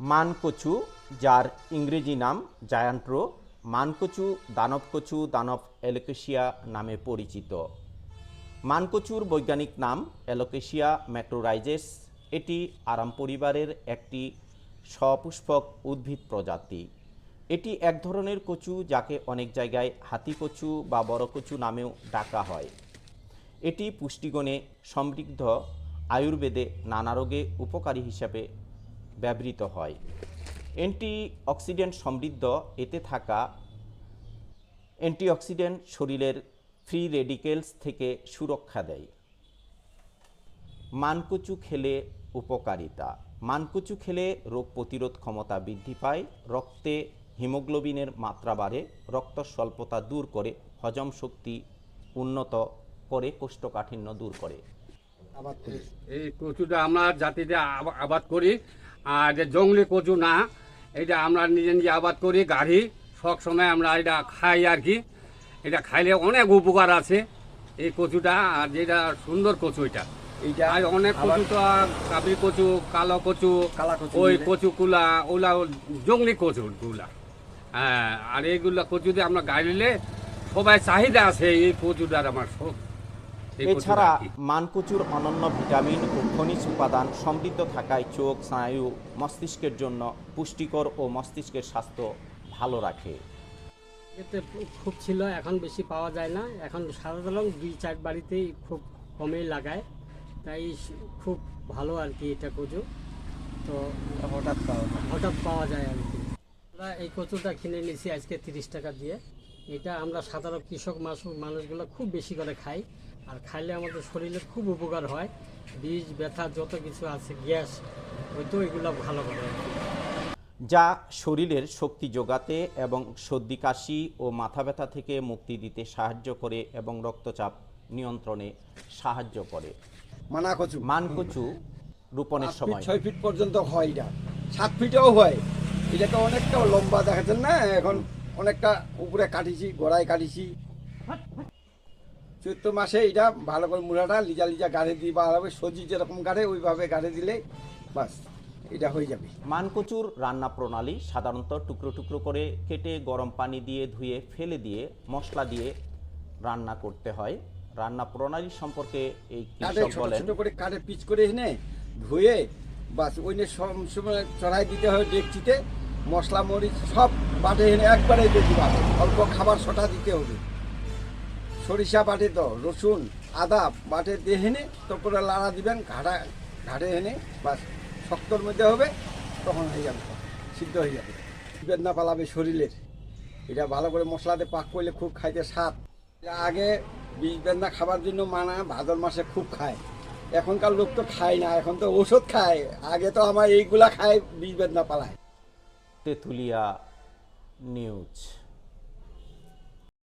মানকচু, যার ইংরেজি নাম জায়ান্ট্রো, মানকচু দানবকচু, দানব এলোকেশিয়া নামে পরিচিত। মানকচুর বৈজ্ঞানিক নাম এলোকেশিয়া ম্যাক্রোরাইজেস। এটি আরাম পরিবারের একটি সপুষ্পক উদ্ভিদ প্রজাতি। এটি এক ধরনের কচু যাকে অনেক জায়গায় হাতি কচু বা বড় কচু নামেও ডাকা হয়। এটি পুষ্টিগুণে সমৃদ্ধ, আয়ুর্বেদে নানা রোগে উপকারী হিসাবে ব্যবহৃত হয়। অ্যান্টি অক্সিডেন্ট সমৃদ্ধ এতে থাকা অ্যান্টিঅক্সিডেন্ট শরীরের ফ্রি রেডিকেলস থেকে সুরক্ষা দেয়। মানকুচু খেলে উপকারিতা। মানকুচু খেলে রোগ প্রতিরোধ ক্ষমতা বৃদ্ধি পায়, রক্তে হিমোগ্লোবিনের মাত্রা বাড়ে, রক্ত স্বল্পতা দূর করে, হজম শক্তি উন্নত করে, কোষ্ঠকাঠিন্য দূর করি। এই কচুটা আমরা জাতিতে আবাদ করি। আর যে জঙ্গলি কচু না এটা আমরা নিজে নিজে আবাদ করি গাড়ি সব সময় আমরা এটা খাই আর কি। এটা খাইলে অনেক উপকার আছে এই কচুটা আর যেটা সুন্দর কচু এটা। এইটা আর অনেক কচু তো কাবলি কচু কালো কচু কালা কচু ওই। কচু কুলা ওলা জঙ্গলি কচু গুলা হ্যাঁ আর এইগুলা কচু দিয়ে আমরা গাড়িলে সবাই চাহিদা আছে এই কচুটার আমার সব এছাড়া মানকুচুর অনন্য ভিটামিন ও খনিজ উপাদান সমৃদ্ধ থাকায় চোখ স্নায়ু মস্তিষ্কের জন্য পুষ্টিকর ও মস্তিষ্কের স্বাস্থ্য ভালো রাখে। এতে খুব ছিল এখন বেশি পাওয়া যায় না। এখন সাধারণ দুই চার বাড়িতেই খুব কমেই লাগায়। তাই খুব ভালো আর কি এটা কচু। তো হঠাৎ পাওয়া হঠাৎ পাওয়া যায় আর কি। আমরা এই কচুটা কিনে নিয়েছি আজকে তিরিশ টাকা দিয়ে। এটা আমরা সাধারণ কৃষক মাস- মানুষগুলো খুব বেশি করে খাই। আর খাইলে আমাদের শরীরে খুব উপকার হয়। বীজ ব্যথা যত কিছু আছে গ্যাস হয়তো এগুলো ভালো করে। যা শরীরের শক্তি যোগাতে এবং সর্দি কাশি ও মাথা ব্যথা থেকে মুক্তি দিতে সাহায্য করে এবং রক্তচাপ নিয়ন্ত্রণে সাহায্য করে। মানাকচু। মানকচু রোপণের সময়। ছয় ফিট পর্যন্ত হয় এটা। সাত ফিটেও হয়। এটাকে অনেকটা লম্বা দেখাচ্ছেন না? এখন অনেকটা উপরে কাটিছি গোড়ায় কাটিছি। চৈত্র মাসে এটা ভালো করে মুড়াটা লিজা লিজা গাড়ি দিয়ে বা সবজি যেরকম গাড়ে ওইভাবে গাড়ি দিলে বাস এটা হয়ে যাবে। মানকচুর রান্না প্রণালী সাধারণত টুকরো টুকরো করে কেটে গরম পানি দিয়ে ধুয়ে ফেলে দিয়ে মশলা দিয়ে রান্না করতে হয়। রান্না প্রণালী সম্পর্কে এই কৃষক বলেন ছোট করে কাঠে পিচ করে এনে ধুয়ে বাস ওই সময় চড়াই দিতে হয় ডেকচিতে। মশলা, মরিচ সব বাটে এনে একবারে বেশি বাটে। অল্প খাবার ছটা দিতে হবে। সরিষা বাটে তো, রসুন, আদা বাটে দিয়ে এনে তারপরে লাড়া দিবেন ঘাটা ঘাটে এনে বাস, শক্তর মধ্যে হবে, তখন হয়ে যাবে, সিদ্ধ হয়ে যাবে। বেদনা পালাবে শরীরের। এটা ভালো করে মশলাতে পাক করলে খুব খাইতে স্বাদ। আগে বীজ বেদনা খাবার জন্য মানা, ভাদর মাসে খুব খায়। এখনকার লোক তো খায় না, এখন তো ওষুধ খায়। আগে তো আমার এইগুলা খায় বীজ বেদনা পালায়। তেঁতুলিয়া নিউজ।